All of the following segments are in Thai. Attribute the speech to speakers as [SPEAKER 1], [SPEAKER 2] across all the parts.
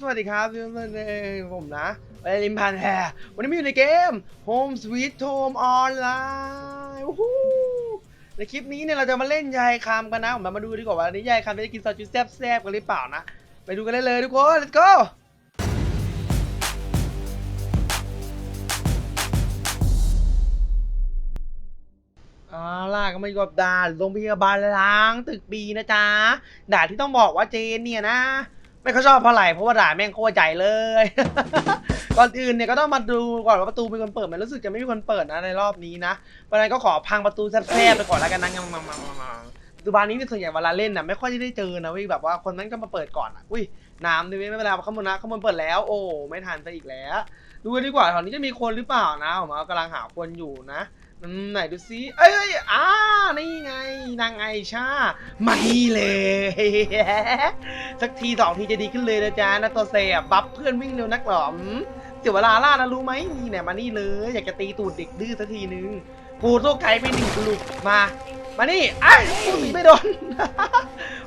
[SPEAKER 1] สวัสดีครับทุกท่านเองผมนะไปริมพันแฮวันนี้มาอยู่ในเกม Home Sweet Home Online ฮู้ในคลิปนี้เนี่ยเราจะมาเล่นยายคำกันนะ ผมมาดูดีกว่าวันนี้ยายคำจะกินซอสจุ๊แซ่บๆกันหรือเปล่านะ ไปดูกันได้เลยทุกคน let's go อ่าล่ะก็มาอยู่กับด่านโรงพยาบาลล้างตึกบีนะจ๊ะด่านที่ต้องบอกว่าเจนเนี่ยนะ ไม่ค่อยชอบเพราะอะไรเพราะว่าด่าแม่งโคตรใหญ่เลย ก่อนอื่นเนี่ยก็ต้องมาดูก่อนว่าประตูมีคนเปิดไหมรู้สึกจะไม่มีคนเปิดนะในรอบนี้นะเพราะนั้นก็ขอพังประตูแซ่บๆไปก่อนแล้วกันนะงำๆๆๆปัจจุบันนี้เนี่ยส่วนใหญ่เวลาเล่นน่ะไม่ค่อยได้เจอนะเว้ยแบบว่าคนนั้นก็มาเปิดก่อนอะอุ้ยน้ำนี่ไม่เป็นไรข้างบนนะข้างบนเปิดแล้ว โอ้ไม่ทันซะอีกแล้ว ดูกันดีกว่าแถวนี้จะมีคนหรือเปล่านะผมกำลังหาคนอยู่นะ อืมไหนดูซิเอ้ยเอ้ยอ่านี่ไงนางไอชาไม่เลย สักทีสองทีจะดีขึ้นเลยนะจ๊ะนะตัวเสียบัฟเพื่อนวิ่งเร็วนักหรอมเสียเวลาล่านะรู้ไหมนี่เนี่ยมานี่เลย อยากจะตีตูดเด็กดื้อสักทีนึงปูโซ่ไก่ไปหนึ่งลุกมา มานี่ไอ้ยพูดไม่โดน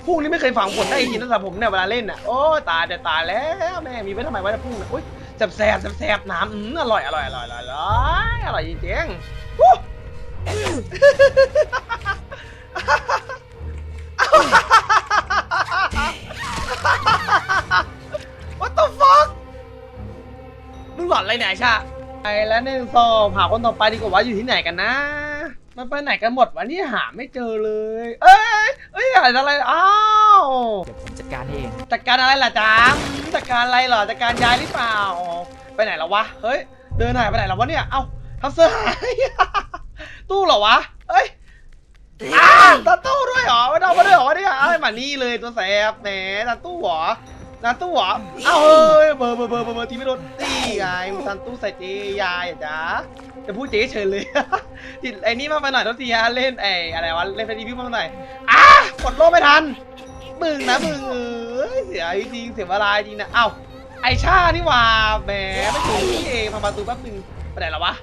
[SPEAKER 1] พุ่งนี่ไม่เคยฝังผลได้จริงนะสำหรับผมเนี่ยเวลาเล่นอะโอ้ตายจะตายแล้วแม่มีไว้ทำไมวะจะพุ่งเนี่ยอุ้ยแสบแสบแสบน้ำอืมอร่อยอร่อยอร่อยอร่อยอร่อยอร่อยจริงๆ What the fuck มึงหลอนอะไรเนี่ยไอ้ชาไปแล้วหนึ่งสองหาคนต่อไปดีกว่าว่าอยู่ที่ไหนกันนะ มันไปไหนกันหมดวะเนี่ยหาไม่เจอเลย เอ้ยเอ้ยอะไรอ้าว
[SPEAKER 2] เดี๋ยวผมจัดการให้เอง
[SPEAKER 1] จัดการอะไรล่ะจ๊ะจัดการอะไรเหรอจัดการย้ายหรือเปล่า ไปไหนแล้ววะเฮ้ยเดินหายไปไหนแล้ววะเนี่ยเอ้าทำเสื้อหาย ตู้เหร อวะเอ้ยอ้าวตาตู้ด้วยเหรอไม่ต้องมาด้วยเหรอเนี่ยเอ้ยมานี่เลยตัวแสบแหมตาตู้เหรอตาตู้เหรอเอ้าเฮ้ยเบอร์เบอร์เบอร์เบอร์เบอร์ทีไม่โดนตีไงตาตู้ใส่เจยายอะจ๊ะจะพูดเจ๊เฉยเลยติดไอ้นี่มาไปหน่อยทุกทีฮะเล่นไอ้อะไรวะเล่นเฟรนดี้พิวมาหน่อยอ้ากดโลไม่ทันมึงนะมึงเอ้ยเสียจริงเสียเวลาจริงนะเอ้าไอชานี่หว่าแหมไม่ถูกนี่เองพังประตูแป๊บนึงไปไหนแล้ววะ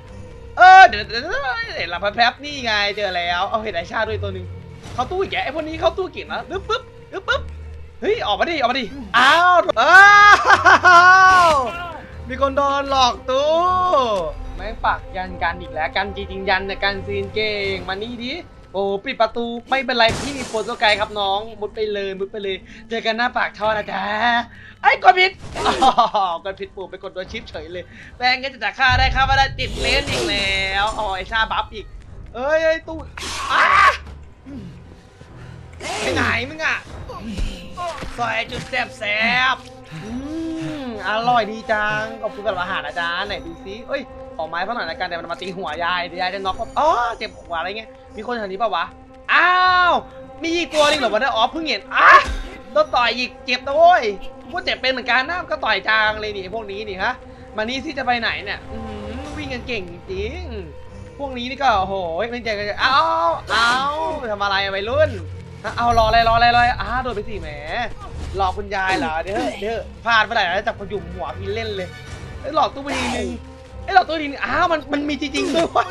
[SPEAKER 1] เดี๋ยวเดี๋ยวเดี๋ยวเห็นละแป๊บๆนี่ไงเจอแล้ว เอาเห็นไอชาด้วยตัวหนึ่งเขาตู้อีกแกไอพวกนี้เขาตู้เก่งนะปึ๊บปึ๊บปึ๊บปึ๊บเฮ้ยออกมาดิออกมาดิอ้าวอ้าวมีคนโดนหลอกตู้แม่งปักยันกันอีกแล้วกันจริงๆยันเนี่ยกันซีนเก่งมานี่ดิ โอ้ปิดประตูไม่เป็นไรพี่มีโปรโตไกด์ครับน้องมุดไปเลยมุดไปเลย เจอกันหน้าปากท่อนะจ๊ะไอ้กดผิดอ๋อกดผิดปุ่มไปกดตัวชิปเฉยเลยแม่งก็จะจัดค่าได้ครับว่าได้ติดเลนอีกแล้วอ๋อไอชาบัฟอีก เอ้ยไอ้ตู้อ้าไปไหนมึงอะซอยจุดแสบแสบ อร่อยดีจังขอบคุณสำหรับอาหารนะจ๊ะไหนดูซิเอ้ยขอไม้เท่าหน่อยละกันเดี๋ยวมันมาตีหัวยายเดี๋ยวยายจะน็อกก็อ๋อเจ็บหัวอะไรเงี้ยมีคนแถวนี้ปะวะอ้าวมีอีกตัวหนึงเหรอวะเนี่ยอ๋อเพิ่งเห็นอะโดนต่อยอีกเจ็บนะโว้ยกูเจ็บเป็นเหมือนกันนะก็ต่อยจางเลยนี่พวกนี้นี่ฮะมานี่ที่จะไปไหนเนี่ยวิ่งกันเก่งจริงพวกนี้นี่ก็โอ้โหไม่เจกันเอาเอ้าทำอะไรอะวัยรุ่นเอารออะไรรออะไรรออะไรอ้าโดนไปสิแหม หลอกคุณยายเหรอเดี๋ยวเดี๋ยวพลาดไปไหนแล้วจับพยุมหัวพี่เล่นเลยเอ้หลอกตู้ไปทีนึงไอ้หลอกตู้ทีนึงอ้าวมันมันมีจริงๆด้วยวะ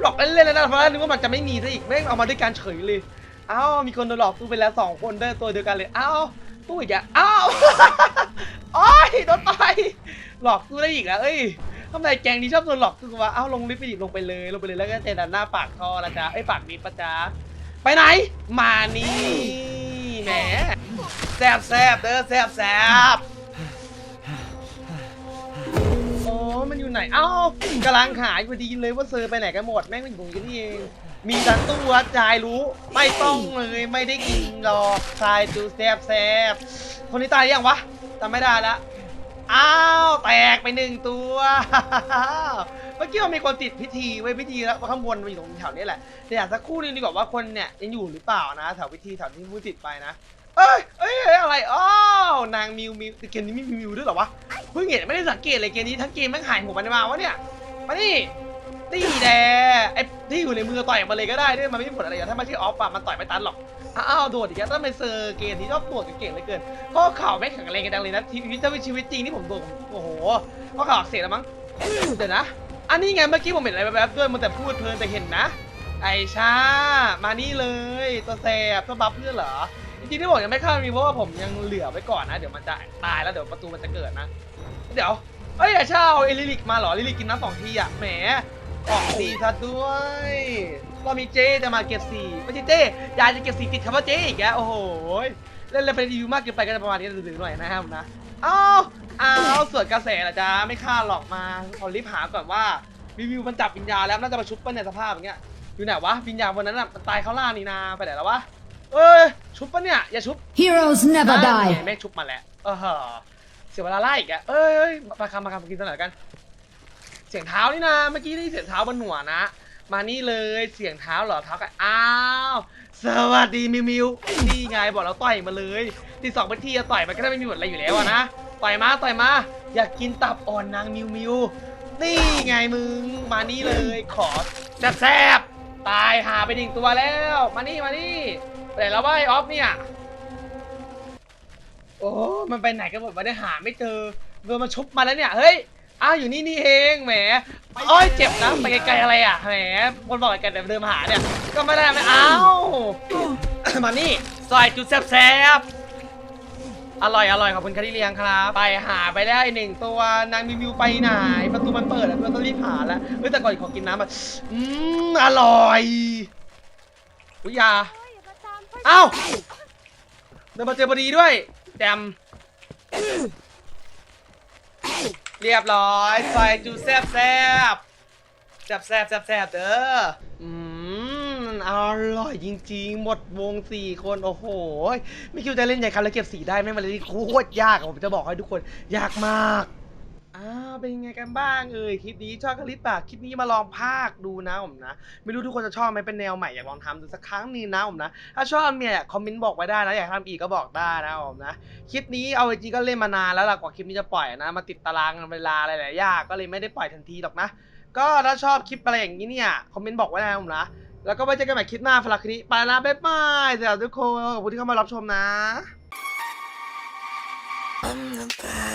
[SPEAKER 1] หลอกเล่นๆเลยนะเพราะนึกว่ามันจะไม่มีซะอีกแม่งเอามาด้วยกันเฉยเลยอ้าวมีคนโดนหลอกตู้ไปแล้วสองคนด้อตัวเดียวกันเลยอ้าวตู้อีกอะอ้าวโอ้ยโดนต่อยหลอกตู้ได้อีกแล้วเอ้ยทำไมแกงนี้ชอบโดนหลอกตู้วะอ้าวลงลิฟต์ไปดิลงไปเลยลงไปเลยแล้วก็เจอด้านหน้าปากท่อละจ้าไอ้ปากนิดปะจ้าไปไหน มานี่แหม แซบแซบเด้อแซบแซบโอ้มันอยู่ไหน เอ้ากำลังหายพอดีเลยว่าเซอร์ไปไหนกันหมด แม่งมันอยู่ตรงนี้นี่เอง มีดันตู้วัดจายรู้ ไม่ต้องเลยไม่ได้กินหรอกชายจูแซบแซบคนนี้ตายยังวะจำไม่ได้ละอ้าวแตกไปหนึ่งตัว เมื่อกี้มันมีคนติดพิธีไว้พิธีแล้วข้างบนมันอยู่ตรงแถวนี้แหละแต่อยากสักครู่นึงดีกว่าว่าคนเนี่ยยังอยู่หรือเปล่านะแถวพิธีแถวที่พูดติดไปนะ เอ้ยเอ้ยเอ้ยอะไรอ้าวนางมิวมิวเกมนี้มีมิวด้วยเหรอวะเพิ่งเห็นไม่ได้สังเกตเลยเกมนี้ทั้งเกมแม่งหายหัวมันมาวะเนี่ยมานี่ตีแดไอ้ที่อยู่ในมือต่อยมาเลยก็ได้เนี่ยมันไม่มีผลอะไรอะถ้าไม่ใช่ออฟอะมันต่อยไม่ตันหรอกอ้าวโดดอีกแล้วถ้าเป็นเซอร์เกมที่ชอบโดดเก่งเหลือเกินข้อเข่าไม่งแข็งแรงกันจังเลยนะทีนี้ถ้าเป็นชีวิตจริงที่ผมโดดโอ้โหข้อเข่าอักเสียแล้วมั้งเดี๋ยวนะ อันนี้ไงเมื่อกี้ผมเห็นอะไรแบบๆด้วยมันแต่พูดเพลินแต่เห็นนะ ไอชามานี่เลยตัวแสบตัวบัฟเพื่อนเหรอ จริงๆที่บอกยังไม่ฆ่ามีเพราะว่าผมยังเหลือไว้ก่อนนะ เดี๋ยวมันจะตายแล้วเดี๋ยวประตูมันจะเกิดนะ เดี๋ยวเอ้ยอย่าเช่าเอลิลิกมาเหรอลิลิกกินน้ำสองทีอะแหมออกสีซะด้วยเรามีเจจะมาเก็บสีไม่ใช่เจยายจะเก็บสีติดคำว่าเจอีกแกโอ้โหเล่นเลยเป็นรีมากเกินไปก็จะประมาณนี้ดื้อๆหน่อยนะครับนะอ้าวอ้าวสวนกระแสละจ้าไม่ฆ่าหรอกมาขอรีบหาก่อนว่ารีวิวมันจับวิญญาณแล้วน่าจะมาชุบปะเนี่ยสภาพอย่างเงี้ยอยู่ไหนวะวิญญาณวันนั้นอะมันตายเขาล่านี่นาไปไหนแล้ววะ เอ้ยชุบปะเนี่ยอย่าชุบ
[SPEAKER 2] Heroes never
[SPEAKER 1] นั่น
[SPEAKER 2] die.
[SPEAKER 1] ไงแม่งชุบมาแล้วเออเหอะเสียเวลาไล่อีกอะเอ้ยเอ้ยมาคำมาคำมากินตัวไหนอยกัน เสียงเท้านี่นะเมื่อกี้ได้ยินเสียงเท้าบนหัวนะ มานี่เลยเสียงเท้าเหรอเท้ากันอ้าวสวัสดีมิวมิวนี่ไงบอกเราต่อยมาเลยที่สองเป็นที่จะต่อยมันก็ได้ไม่มีบทอะไรอยู่แล้วอะนะต่อยมาต่อยมา อยากกินตับอ่อนนางมิวมิวนี่ไงมึงมานี่เลยขอแซ่บๆตายหาไปหนึ่งตัวแล้ว มานี่มานี่ ไปไหนแล้ววะไอออฟเนี่ย โอ้ มันไปไหนกันหมดวะได้หาไม่เจอโดนมาชุบมาแล้วเนี่ย เฮ้ย อ้าวอยู่นี่นี่เองแหมโอ้ยเจ็บนะไปไกลๆอะไรอะแหมคนบอกไกลๆแต่เดินมาหาเนี่ย ก็ไม่ได้ไม่เอามานี่ซอยจุดแซ่บๆอร่อยอร่อยขอบคุณคาที่เลียงครับ ไปหาไปได้หนึ่งตัวนางมิวมิวไปไหนประตูมันเปิดแล้วเราต้องรีบหาแล้วเฮ้ยแต่ก่อนขอกินน้ำอะอืมอร่อยอุยยา เอ้าเดินมาเจอพอดีด้วยแจมเรียบร้อยใส่จูแซบแซบแซบแซบแซบแซบเด้ออืมอร่อยจริงๆ หมดวงสี่คน โอ้โห ไม่คิดว่าจะเล่นใหญ่ครับแล้วเก็บสีได้ไม่มาเลยโคตรยากอะผมจะบอกให้ทุกคน ยากมาก อ้าวเป็นยังไงกันบ้างเอ่ยคลิปนี้ชอบกันหรือเปล่าคลิปนี้มาลองภาคดูนะผมนะ ไม่รู้ทุกคนจะชอบไหมเป็นแนวใหม่อยากลองทำดูสักครั้งนึงนะผมนะ ถ้าชอบเนี่ยคอมเมนต์บอกไว้ได้นะอยากทำอีกก็บอกได้นะผมนะคลิปนี้เอาจริงๆก็เล่นมานานแล้วล่ะกว่าคลิปนี้จะปล่อยนะ มาติดตารางเวลาหลายๆอย่างก็เลยไม่ได้ปล่อยทันทีหรอกนะ ก็ถ้าชอบคลิปอะไรอย่างนี้เนี่ยคอมเมนต์บอกไว้ได้นะผมนะ แล้วก็ไว้เจอกันใหม่คลิปหน้าฝากคลิปนี้ไปแล้วบ๊ายบายสำหรับทุกคนขอบคุณที่เข้ามารับชมนะ
[SPEAKER 3] I'm the bad